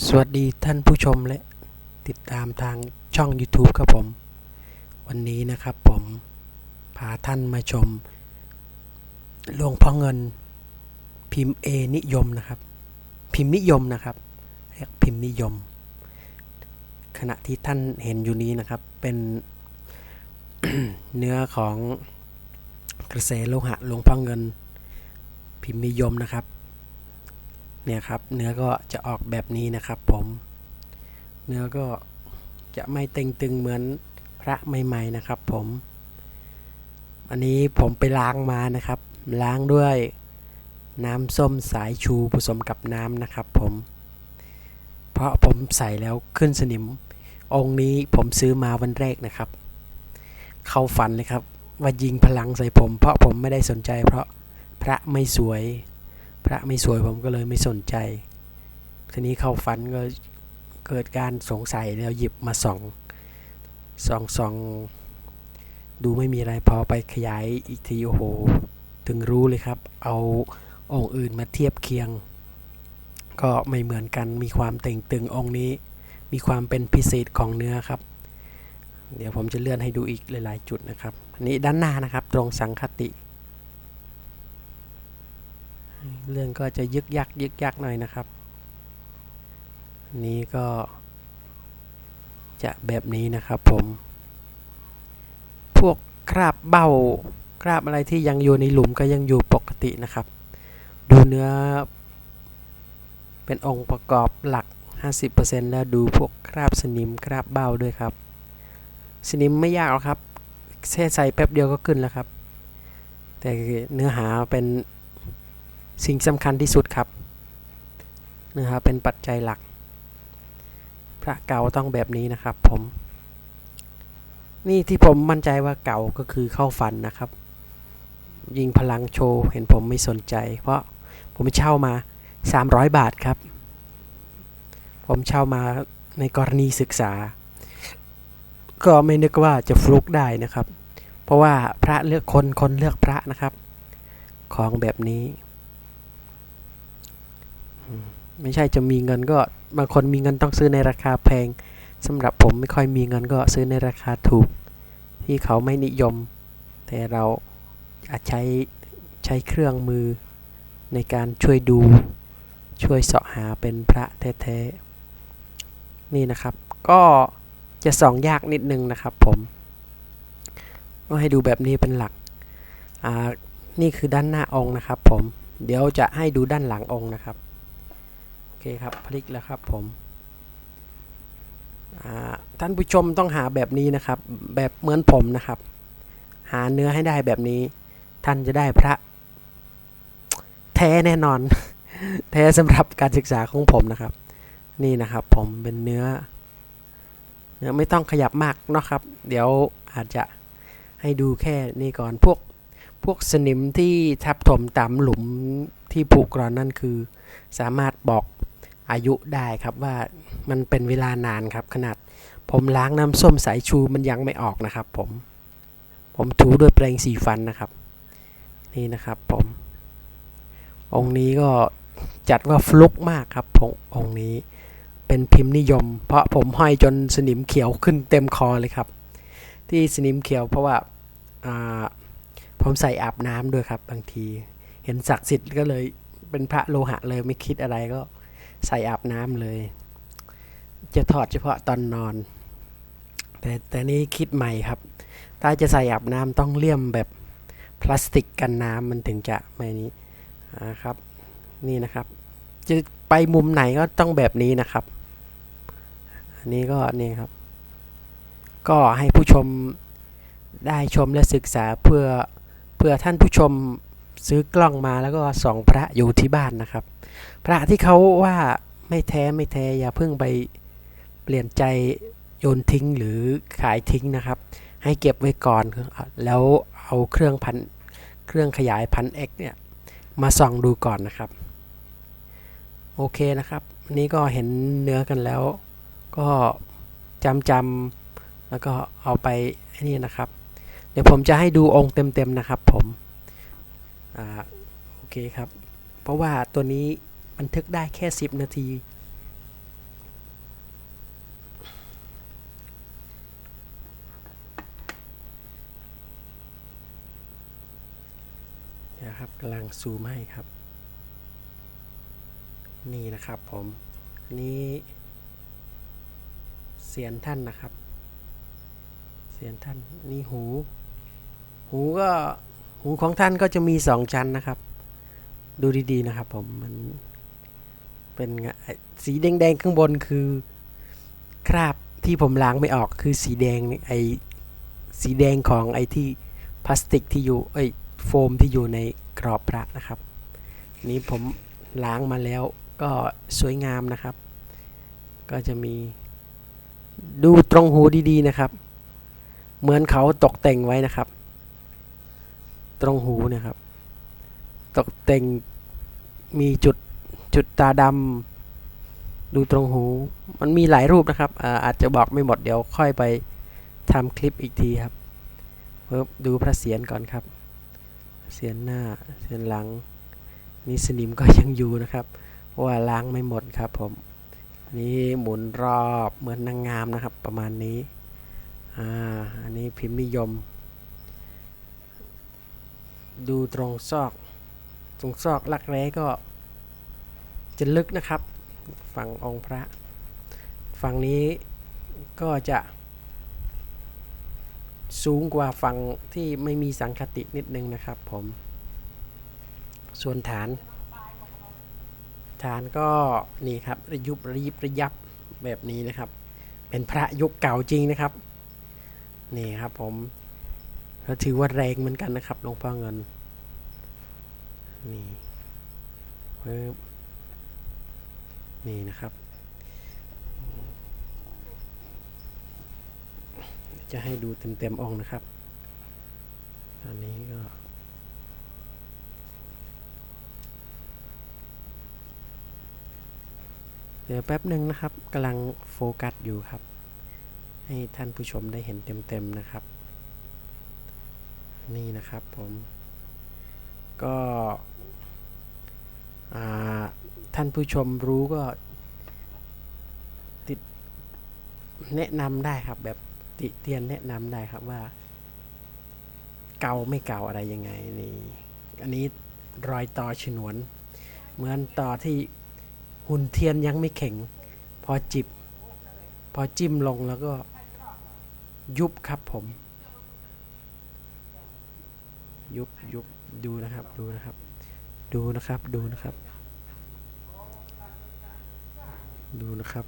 สวัสดีท่านผู้ชมและติดตามทางช่อง YouTube ครับผม วันนี้นะครับผมพาท่านมาชมหลวงพ่อเงินพิมพ์เอนิยมนะครับ พิมพ์นิยมนะครับเรียกพิมพ์นิยม ขณะที่ท่านเห็นอยู่นี้นะครับเป็นเนื้อของกระแสโลหะหลวงพ่อเงิน พิมพ์นิยมนะครับ เนี่ยครับเนื้อก็จะออกแบบนี้นะครับผมเนื้อก็จะไม่เต็งตึงเหมือนพระใหม่ๆนะครับผม อันนี้ผมไปล้างมานะครับ ล้างด้วยน้ำส้มสายชูผสมกับน้ำนะครับผม เพราะผมใส่แล้วขึ้นสนิม องค์นี้ผมซื้อมาวันแรกนะครับ เข้าฝันเลยครับ ว่ายิงพลังใส่ผม เพราะผมไม่ได้สนใจเพราะพระไม่สวย ระไม่สวยผมก็เลยไม่สนใจ ทีนี้เข้าฝันก็เกิดการสงสัยแล้วหยิบมาส่องส่องส่องดูไม่มีอะไรพอไปขยายอีกทีโอ้โห ถึงรู้เลยครับ เอาองค์อื่นมาเทียบเคียง ก็ไม่เหมือนกันมีความเต่งตึงองค์นี้ มีความเป็นพิเศษของเนื้อครับ เดี๋ยวผมจะเลื่อนให้ดูอีกหลาย ๆ จุดนะครับอันนี้ด้านหน้านะครับ ตรงสังคติ เรื่องก็จะยึกยักยึกยักหน่อยนะครับนนี้ก็จะแบบนี้นะครับผม พวกคราบเบ้าคราบอะไรที่ยังอยู่ในหลุมก็ยังอยู่ปกตินะครับ ดูเนื้อเป็นองค์ประกอบหลัก 50%แล้วดูพวกคราบสนิมคราบเบ้าด้วยครับ สนิมไม่ยากหรอกครับแค่ใส่แป๊บเดียวก็ขึ้นแล้วครับ แต่เนื้อหาเป็น สิ่งสำคัญที่สุดครับนื้อหาเป็นปัจจัยหลัก พระเก่าต้องแบบนี้นะครับผม นี่ที่ผมมั่นใจว่าเก่าก็คือเข้าฝันนะครับ ยิงพลังโชว์เห็นผมไม่สนใจ เพราะผมเช่ามา 300 บาทครับ ผมเช่ามาในกรณีศึกษา ก็ไม่นึกว่าจะฟลุกได้นะครับ เพราะว่าพระเลือกคนคนเลือกพระนะครับ ของแบบนี้ ไม่ใช่จะมีเงินก็บางคนมีเงินต้องซื้อในราคาแพงสำหรับผมไม่ค่อยมีเงินก็ซื้อในราคาถูก ที่เขาไม่นิยม แต่เราอาจใช้ใช้เครื่องมือในการช่วยดูช่วยเสาะหาเป็นพระแท้ๆนี่นะครับ ก็จะส่องยากนิดนึงนะครับผมก็ให้ดูแบบนี้เป็นหลักอ่านี่คือด้านหน้าองค์นะครับผมเดี๋ยวจะให้ดูด้านหลังองค์นะครับ เคครับพลิกแล้วครับผมท่านผู้ชมต้องหาแบบนี้นะครับ แบบเหมือนผมนะครับ หาเนื้อให้ได้แบบนี้ ท่านจะได้พระ แท้แน่นอน แท้สำหรับการศึกษาของผมนะครับ นี่นะครับผมเป็นเนื้อ เนื้อไม่ต้องขยับมากเนาะครับ เดี๋ยวอาจจะให้ดูแค่นี้ก่อนพวกพวกสนิมที่ทับถมตามหลุมที่ผุกร่อนนั่นคือ สามารถบอก อายุได้ครับว่ามันเป็นเวลานานครับ ขนาดผมล้างน้ำส้มสายชูมันยังไม่ออกนะครับ ผม ผมถูด้วยแปรงสีฟันนะครับ นี่นะครับผม องค์นี้ก็จัดว่าฟลุกมากครับผมองค์นี้เป็นพิมพ์นิยม เพราะผมห้อยจนสนิมเขียวขึ้นเต็มคอเลยครับ ที่สนิมเขียวเพราะว่าอ่าผมใส่อาบน้ำด้วยครับ บางที เห็นศักดิ์สิทธิ์ก็เลยเป็นพระโลหะเลยไม่คิดอะไรก็ ใส่อาบน้ำเลย จะถอดเฉพาะตอนนอน แต่แต่นี้คิดใหม่ครับ ถ้าจะใส่อาบน้ำต้องเลี่ยมแบบพลาสติกกันน้ำมันถึงจะไม่นี้นะครับ นี่นะครับ จะไปมุมไหนก็ต้องแบบนี้นะครับ อันนี้ก็นี่ครับ ก็ให้ผู้ชมได้ชมและศึกษาเพื่อเพื่อท่านผู้ชม ซื้อกล้องมาแล้วก็ส่องพระอยู่ที่บ้านนะครับ พระที่เขาว่าไม่แท้ไม่แท้อย่าเพิ่งไปเปลี่ยนใจโยนทิ้งหรือขายทิ้งนะครับ ให้เก็บไว้ก่อนแล้วเอาเครื่องพันเครื่องขยายพัน X เนี่ยมาส่องดูก่อนนะครับ โอเคนะครับนนี้ก็เห็นเนื้อกันแล้ว ก็จำจำแล้วก็เอาไปนี่นะครับ เดี๋ยวผมจะให้ดูองค์เต็มๆนะครับผม โอเคครับ เพราะว่าตัวนี้บันทึกได้แค่ 10 นาที นะครับกำลังซูมให้ครับ นี่นะครับผมนี้เสียนท่านนะครับ เสียนท่านนี่หู หูก็ หูของท่านก็จะมีสองชั้นนะครับ ดูดีๆนะครับผมมันเป็นสีแดงๆข้างบนคือคราบที่ผมล้างไม่ออกคือสีแดงไอสีแดงของไอที่พลาสติกที่อยู่เอ้ยโฟมที่อยู่ในกรอบพระนะครับ นี้ผมล้างมาแล้วก็สวยงามนะครับ ก็จะมีดูตรงหูดีๆนะครับ เหมือนเขาตกแต่งไว้นะครับ ตรงหูเนะครับ ตกแต่งมีจุดจุดตาดำดูตรงหู มันมีหลายรูปนะครับอาอาจจะบอกไม่หมดเดี๋ยวค่อยไปทำคลิปอีกทีครับเพิ่ดูพระเศียรก่อนครับ เศียรหน้าเศียรหลัง นี่สนิมก็ยังอยู่นะครับเพราะว่าล้างไม่หมดครับผมนี่หมุนรอบเหมือนนางงามนะครับประมาณนี้อ่าอันนี้พิมพ์นิยม ดูตรงซอก ตรงซอกลักแร้ก็จะลึกนะครับ ฝั่งองค์พระ ฝั่งนี้ก็จะ สูงกว่าฝั่งที่ไม่มีสังคตินิดนึงนะครับผม ส่วนฐาน ฐานก็นี่ครับระยุบระยิบระยับแบบนี้นะครับ เป็นพระยุคเก่าจริงนะครับ นี่ครับผม ก็ถือว่าแรงเหมือนกันนะครับหลวงพ่อเงินนี่ปึ๊บนี่นะครับ จะให้ดูเต็มๆองนะครับ อันนี้ก็เดี๋ยวแป๊บหนึ่งนะครับกำลังโฟกัสอยู่ครับ ให้ท่านผู้ชมได้เห็นเต็มๆนะครับ นี่นะครับผม ก็ท่านผู้ชมรู้ก็ ติดแนะนำได้ครับ แบบติเตียนแนะนำได้ครับว่า เกาไม่เกาอะไรยังไงนี่อันนี้รอยต่อฉนวน เหมือนต่อที่หุ่นเทียนยังไม่แข็ง พอจิบ พอจิ้มลงแล้วก็ยุบครับผม ยุบยุบดูนะครับ ดูนะครับ ดูนะครับ ดูนะครับ ดูนะครับ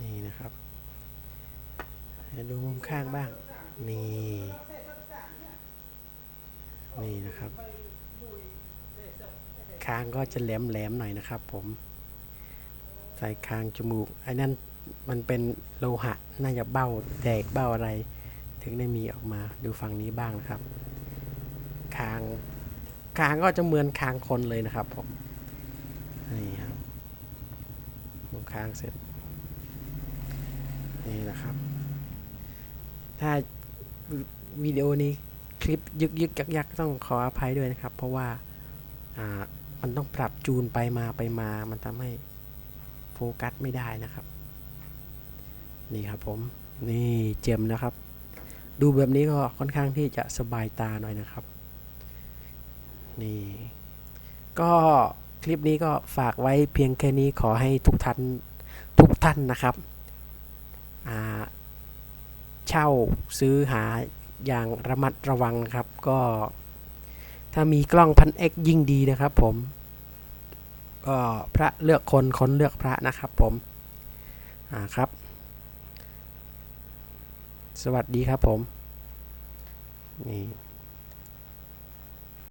นี่นะครับให้ดูมุมข้างบ้าง นี่ นี่นะครับ คางก็จะแหลมแหลมๆหน่อยนะครับ ผมใส่คางจมูกไอ้นั่นมันเป็นโลหะน่าจะเบ้าแตกเบ้าอะไร ถึงได้มีออกมาดูฝั่งนี้บ้างนะครับ คางคางก็จะเหมือนคางคนเลยนะครับผมนี่ครับดูคางเสร็จนี่นะครับ ถ้าวิดีโอนี้คลิปยึกยึกยักยักต้องขออภัยด้วยนะครับ เพราะว่าอ่า มันต้องปรับจูนไปมาไปมา มันทำให้โฟกัสไม่ได้นะครับ นี่ครับผม นี่เจมนะครับ ดูแบบนี้ก็ค่อนข้างที่จะสบายตาหน่อยนะครับ นี่ ก็คลิปนี้ก็ฝากไว้เพียงแค่นี้ขอให้ทุกท่านทุกท่านนะครับ เช่าซื้อหาอย่างระมัดระวังนะครับก็ ถ้ามีกล้องพันเอ็กยิ่งดีนะครับผม ก็พระเลือกคนคนเลือกพระนะครับผม อ่าครับ สวัสดีครับผม นี่